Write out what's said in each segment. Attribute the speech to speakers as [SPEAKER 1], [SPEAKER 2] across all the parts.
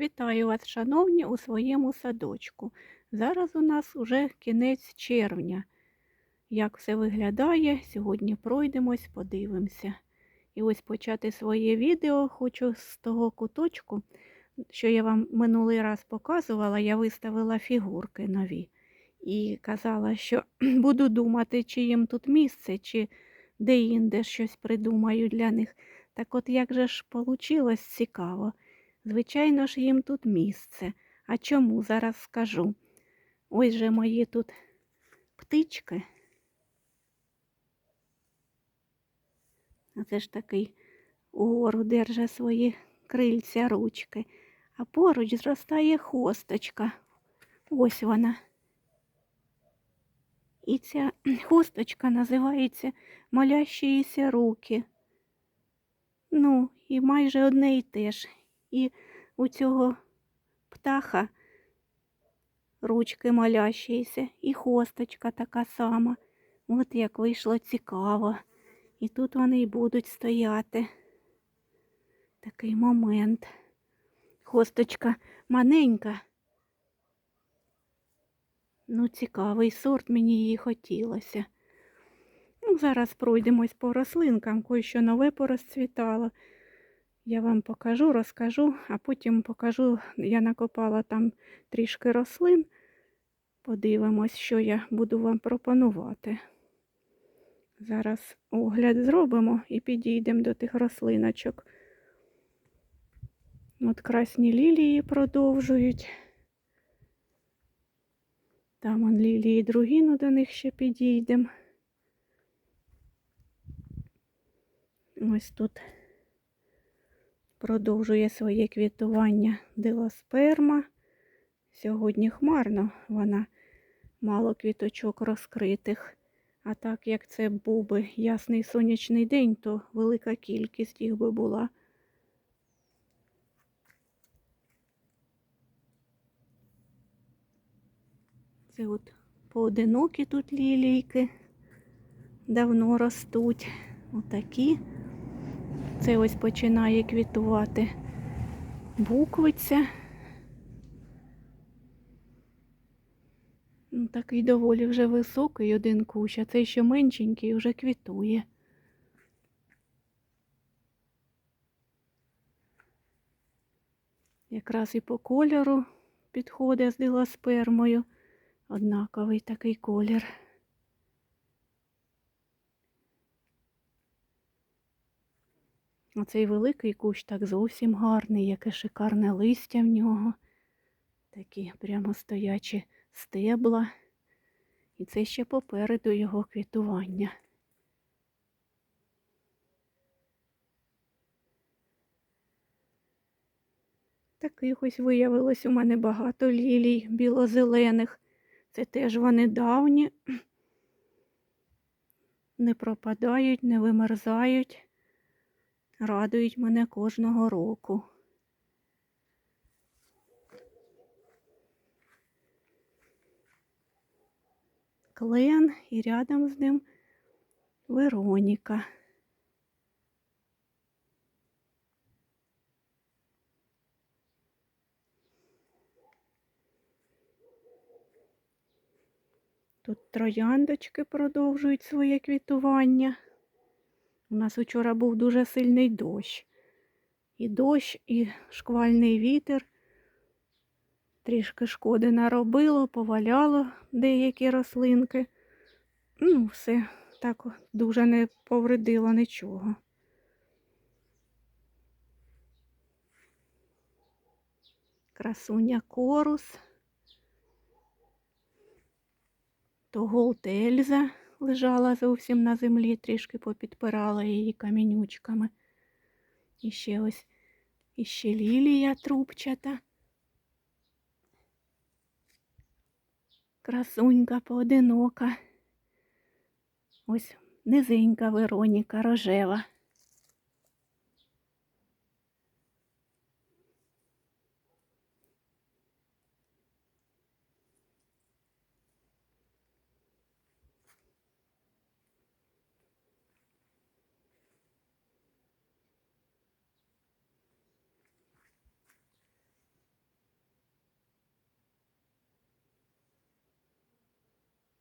[SPEAKER 1] Вітаю вас, шановні, у своєму садочку. Зараз у нас уже кінець червня. Як все виглядає, сьогодні пройдемось, подивимося. І ось почати своє відео хочу з того куточку, що я вам минулий раз показувала, я виставила фігурки нові. І казала, що буду думати, чи їм тут місце, чи де-інде щось придумаю для них. Так от як же ж вийшло цікаво. Звичайно ж, їм тут місце. А чому зараз скажу? Ось же мої тут птички. Це ж такий угору держа свої крильця ручки. А поруч зростає хосточка. Ось вона. І ця хосточка називається молящіся руки. Ну, і майже одне і те ж. І у цього птаха ручки молящіся, і хосточка така сама. От як вийшло цікаво. І тут вони й будуть стояти. Такий момент. Хосточка маленька. Ну, цікавий сорт, мені її хотілося. Ну, Зараз пройдемось по рослинкам, кое що нове порозцвітало. Я вам покажу, розкажу, а потім покажу, я накопала там трішки рослин. Подивимось, що я буду вам пропонувати. Зараз огляд зробимо і підійдемо до тих рослиночок. От красні лілії продовжують. Там он лілії другі, ну до них ще підійдемо. Ось тут продовжує своє квітування дилосперма. Сьогодні хмарно вона мало квіточок розкритих. А так як це був би ясний сонячний день, то велика кількість їх би була. Це от поодинокі тут лілійки давно ростуть. Отакі. Це ось починає квітувати буквиця. Ну, Такий доволі вже високий один кущ, а цей ще меншенький вже квітує. Якраз і по кольору підходить з дилоспермою. Однаковий такий колір. Оцей великий кущ так зовсім гарний, яке шикарне листя в нього. Такі прямо стоячі стебла. І це ще попереду його квітування. Таких ось виявилось у мене багато лілій білозелених. Це теж вони давні, не пропадають, не вимерзають радують мене кожного року. Клен і рядом з ним Вероніка. Тут трояндочки продовжують своє квітування. У нас вчора був дуже сильний дощ. І дощ, і шквальний вітер. Трішки шкоди наробило, поваляло деякі рослинки. Ну, все так дуже не повредило нічого. Красуня корус. То голтельза лежала зовсім на землі, трішки попідпирала її камінючками. І ще ось іще лілія трубчата. Красунька поодинока. Ось низенька Вероніка рожева.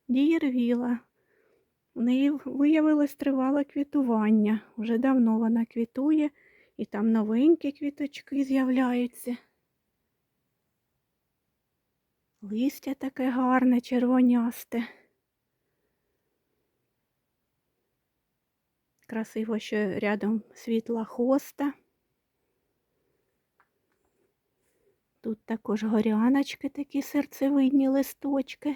[SPEAKER 1] Дієрвіла. У неї виявилось тривале квітування. Уже давно вона квітує, і там новенькі квіточки з'являються. Листя таке гарне, червонясте. Красиво, що рядом світла хоста. Тут також горяночки такі серцевидні листочки.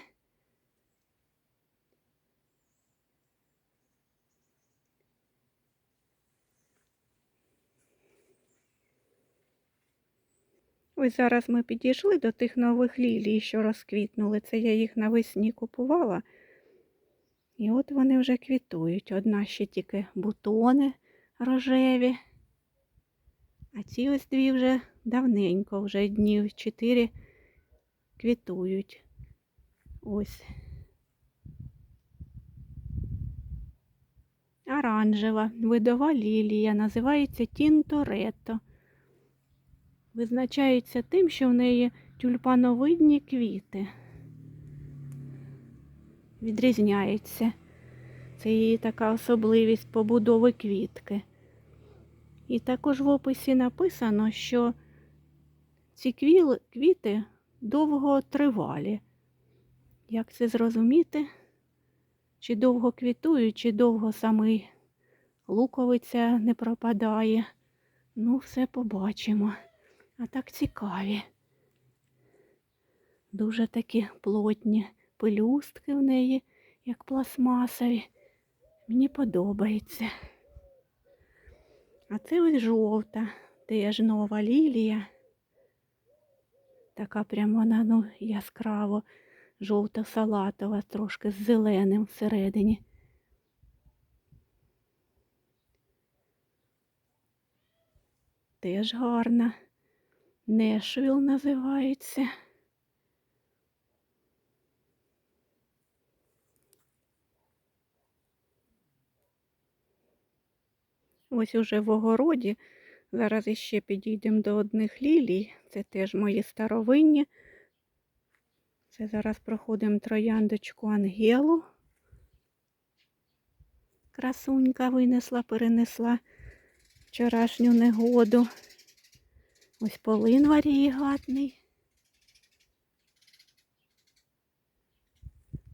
[SPEAKER 1] Ось зараз ми підійшли до тих нових лілій, що розквітнули. Це я їх навесні купувала. І от вони вже квітують. Одна ще тільки бутони рожеві. А ці ось дві вже давненько, вже днів чотири квітують. Ось. Оранжева видова лілія, називається Тінторетто. Визначається тим, що в неї тюльпановидні квіти. Відрізняється. Це її така особливість побудови квітки. І також в описі написано, що ці квіти довготривалі. Як це зрозуміти? Чи довго квітують, чи довго самий луковиця не пропадає. Ну, все побачимо. А так цікаві. Дуже такі плотні пелюстки в неї, як пластмасові. Мені подобається. А це ось жовта, теж нова лілія. Така прямо вона ну, яскраво жовто-салатова, трошки з зеленим всередині. Теж гарна. Нешвіл називається. Ось уже в огороді. Зараз іще підійдемо до одних лілій. Це теж мої старовинні. Це зараз проходимо трояндочку Ангелу. Красунька винесла, перенесла вчорашню негоду. Ось полин варієгатний.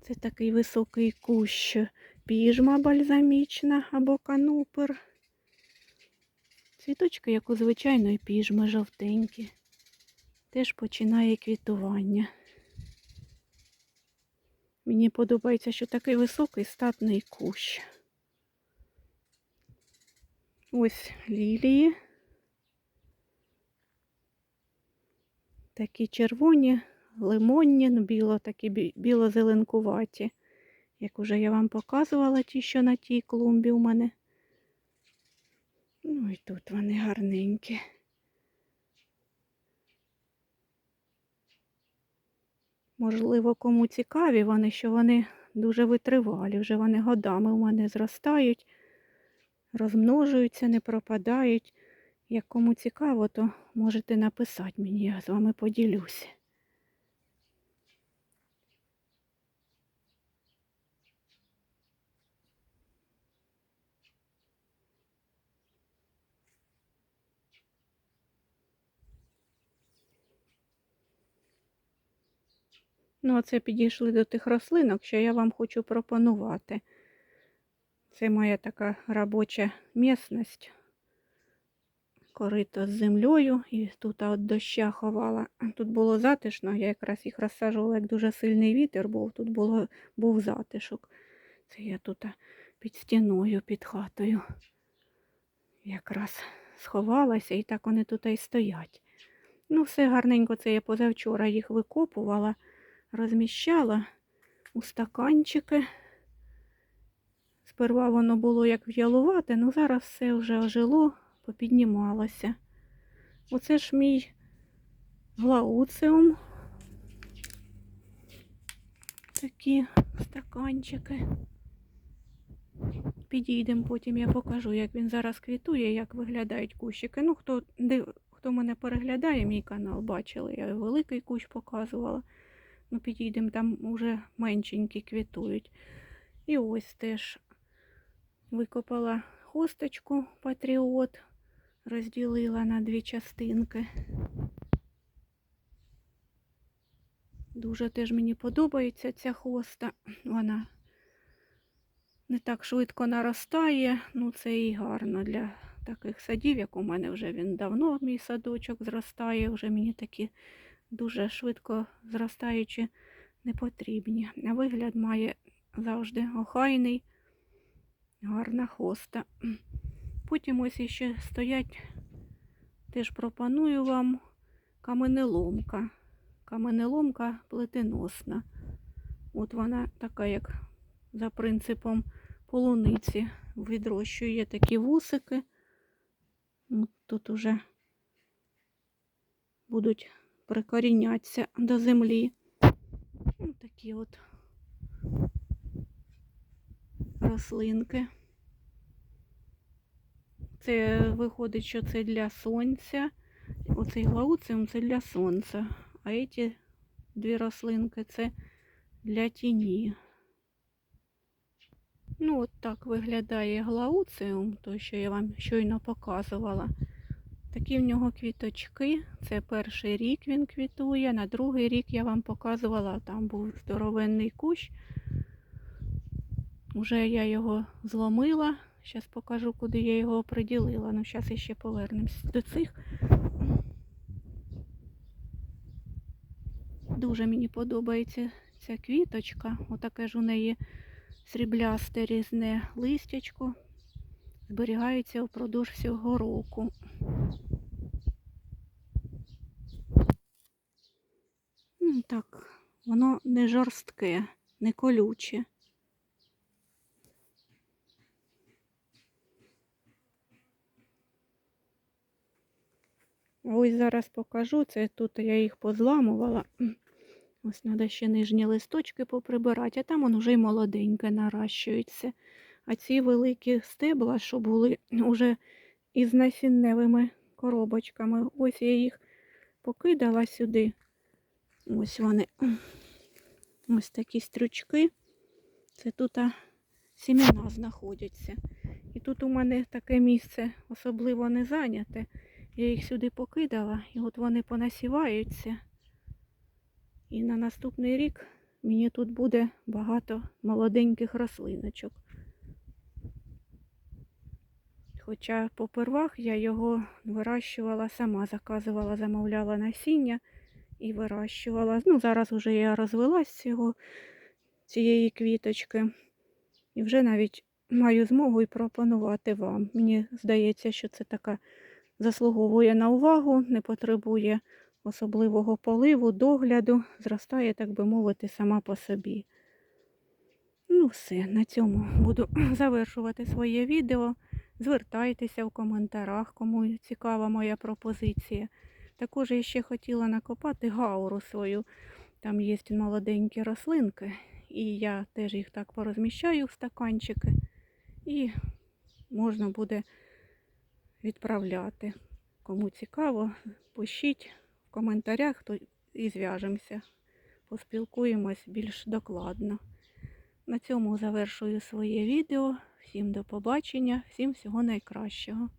[SPEAKER 1] Це такий високий кущ піжма бальзамічна або канупер. Цвіточки, як у звичайної піжми, жовтенькі. Теж починає квітування. Мені подобається, що такий високий статний кущ. Ось лілії. Такі червоні, лимонні, ну, біло, такі біло-зеленкуваті. Як уже я вам показувала ті, що на тій клумбі у мене. Ну і тут вони гарненькі. Можливо, кому цікаві вони, що вони дуже витривалі. Вже вони годами у мене зростають, розмножуються, не пропадають. Як кому цікаво, то можете написати мені, я з вами поділюся. Ну, оце підійшли до тих рослинок, що я вам хочу пропонувати. Це моя така робоча місність. Корито з землею і тут от доща ховала. Тут було затишно, я якраз їх розсаджувала, як дуже сильний вітер був, тут було, був затишок. Це я тут під стіною, під хатою. Якраз сховалася і так вони тут і стоять. Ну, все гарненько, це я позавчора їх викопувала розміщала у стаканчики. Сперва воно було як в'ялувати, але зараз все вже ожило, попіднімалося. Оце ж мій глауцеум. Такі стаканчики. Підійдемо потім, я покажу, як він зараз квітує, як виглядають кущики. Ну, хто хто мене переглядає, мій канал, бачили, я великий кущ показувала. Ну, підійдемо, там уже меншенькі квітують. І ось теж викопала хосточку патріот, розділила на дві частинки. Дуже теж мені подобається ця хоста. Вона не так швидко наростає, ну це і гарно для таких садів, як у мене вже він давно, мій садочок зростає, вже мені такі дуже швидко зростаючі не потрібні. А вигляд має завжди охайний, гарна хоста. Потім ось іще стоять, теж пропоную вам каменеломка. Каменеломка плетеносна. От вона така, як за принципом полуниці. Відрощує такі вусики. Ну, Тут уже будуть прикорінятися до землі. Ось такі от рослинки. Це виходить, що це для сонця. Оцей глауциум це для сонця. А ці дві рослинки це для тіні. Ну, от так виглядає глауциум, той, що я вам щойно показувала. Такі в нього квіточки. Це перший рік він квітує. На другий рік я вам показувала, там був здоровенний кущ. Уже я його зломила. Зараз покажу, куди я його приділила. Ну, зараз іще повернемось до цих. Дуже мені подобається ця квіточка. Отаке ж у неї сріблясте різне листячко. Зберігається впродовж всього року. Так, воно не жорстке, не колюче. Ось зараз покажу. Це тут я їх позламувала. Ось треба ще нижні листочки поприбирати, а там воно вже й молоденьке наращується. А ці великі стебла, що були вже із насінневими коробочками, ось я їх покидала сюди. Ось вони. Ось такі стрючки. Це тут сімена знаходяться. І тут у мене таке місце особливо не зайняте. Я їх сюди покидала, і от вони понасіваються. І на наступний рік мені тут буде багато молоденьких рослиночок. Хоча попервах я його вирощувала сама, заказувала, замовляла насіння і вирощувала. Ну, зараз вже я розвелась цього, цієї квіточки. І вже навіть маю змогу і пропонувати вам. Мені здається, що це така заслуговує на увагу, не потребує особливого поливу, догляду, зростає, так би мовити, сама по собі. Ну, все, на цьому буду завершувати своє відео. Звертайтеся в коментарях, кому цікава моя пропозиція. Також я ще хотіла накопати гауру свою. Там є молоденькі рослинки, і я теж їх так порозміщаю в стаканчики, і можна буде відправляти. Кому цікаво, пишіть в коментарях, то і зв'яжемося, поспілкуємось більш докладно. На цьому завершую своє відео. Всім до побачення, всім всього найкращого.